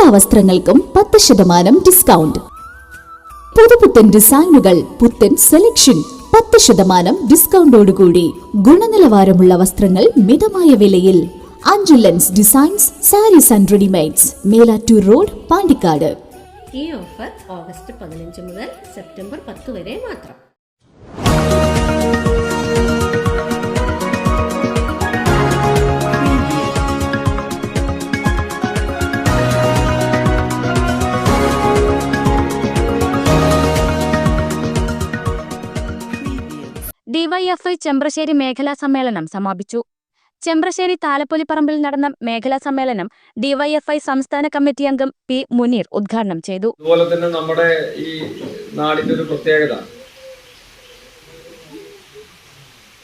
എല്ലാ വസ്ത്രങ്ങൾക്കും പത്ത് ശതമാനം ഡിസ്കൗണ്ട് പുതുപുത്തൻ ഡിസൈനുകൾ പുത്തൻ സെലക്ഷൻ പത്ത് ശതമാനം ഡിസ്കൗണ്ടോടുകൂടി ഗുണനിലവാരമുള്ള വസ്ത്രങ്ങൾ മിതമായ വിലയിൽ. അഞ്ചുലൻസ് designs sarees and readymades Melattur road Pandikkad. ഈ ഓഫർ ഓഗസ്റ്റ് പതിനഞ്ച് മുതൽ സെപ്റ്റംബർ പത്ത് വരെ മാത്രം. ഡിവൈഎഫ്ഐ ചെമ്പ്രശ്ശേരി മേഖലാ സമ്മേളനം സമാപിച്ചു. ചെമ്പ്രശ്ശേരി താലപ്പൊലിപ്പറമ്പിൽ നടന്ന മേഖലാ സമ്മേളനം ഡിവൈഎഫ്ഐ സംസ്ഥാന കമ്മിറ്റി അംഗം പി മുനീർ ഉദ്ഘാടനം ചെയ്തു. അതുപോലെ തന്നെ നമ്മുടെ ഈ നാടിന്റെ ഒരു പ്രത്യേകത.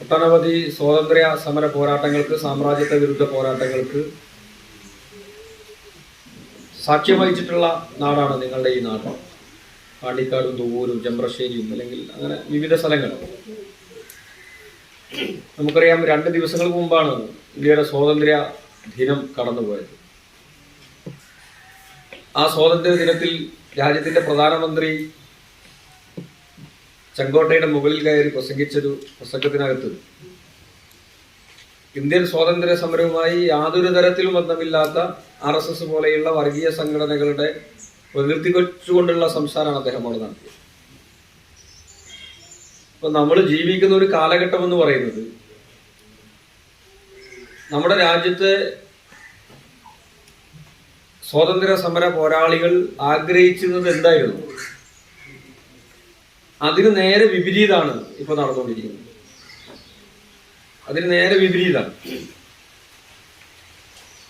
ഒട്ടനവധി സ്വാതന്ത്ര്യ സമര പോരാട്ടങ്ങൾക്ക് സാമ്രാജ്യത്വ വിരുദ്ധ പോരാട്ടങ്ങൾക്ക് സാക്ഷ്യം വഹിച്ചിട്ടുള്ള നാടാണ് നിങ്ങളുടെ ഈ നാട്. പാണ്ടിക്കാടും തുവൂരും ചെമ്പ്രശ്ശേരിയും അല്ലെങ്കിൽ അങ്ങനെ വിവിധ സ്ഥലങ്ങൾ നമുക്കറിയാം രണ്ട് ദിവസങ്ങൾക്ക് മുമ്പാണ് ഇന്ത്യയുടെ സ്വാതന്ത്ര്യ ദിനം കടന്നുപോയത്. ആ സ്വാതന്ത്ര്യ ദിനത്തിൽ രാജ്യത്തിന്റെ പ്രധാനമന്ത്രി ചെങ്കോട്ടയുടെ മുകളിൽ കയറി പ്രസംഗിച്ചൊരു പ്രസംഗത്തിനകത്ത് ഇന്ത്യൻ സ്വാതന്ത്ര്യ സമരവുമായി യാതൊരു തരത്തിലും ബന്ധമില്ലാത്ത ആർ എസ് എസ് പോലെയുള്ള വർഗീയ സംഘടനകളുടെ പ്രകീർത്തിക്കൊണ്ടുള്ള സംസാരമാണ് അദ്ദേഹം അവിടെ നടത്തിയത്. അപ്പൊ നമ്മൾ ജീവിക്കുന്ന ഒരു കാലഘട്ടം എന്ന് പറയുന്നത് നമ്മുടെ രാജ്യത്തെ സ്വാതന്ത്ര്യ സമര പോരാളികൾ ആഗ്രഹിച്ചിരുന്നത് എന്തായിരുന്നു? അതിന് നേരെ വിപരീതാണ് ഇപ്പൊ നടന്നുകൊണ്ടിരിക്കുന്നത്. അതിന് നേരെ വിപരീതമാണ്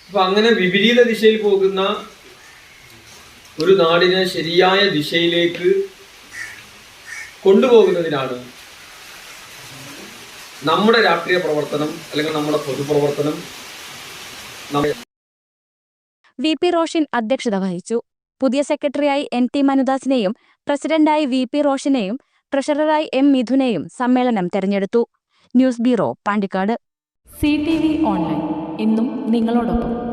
അപ്പൊ അങ്ങനെ വിപരീത ദിശയിൽ പോകുന്ന ഒരു നാടിനെ ശരിയായ ദിശയിലേക്ക് കൊണ്ടുപോകുന്നതിനാണ് നമ്മുടെ രാഷ്ട്രീയ പ്രവർത്തനം അല്ലെങ്കിൽ നമ്മുടെ പൊതുപ്രവർത്തനം വി പി റോഷൻ അധ്യക്ഷത വഹിച്ചു. പുതിയ സെക്രട്ടറിയായി എൻ ടി മനുദാസിനെയും പ്രസിഡന്റായി വി പി റോഷനെയും ട്രഷററായി എം മിഥുനെയും സമ്മേളനം തെരഞ്ഞെടുത്തു. News bureau Pandikkad. C T V online. ഇന്നും നിങ്ങളോടൊപ്പം.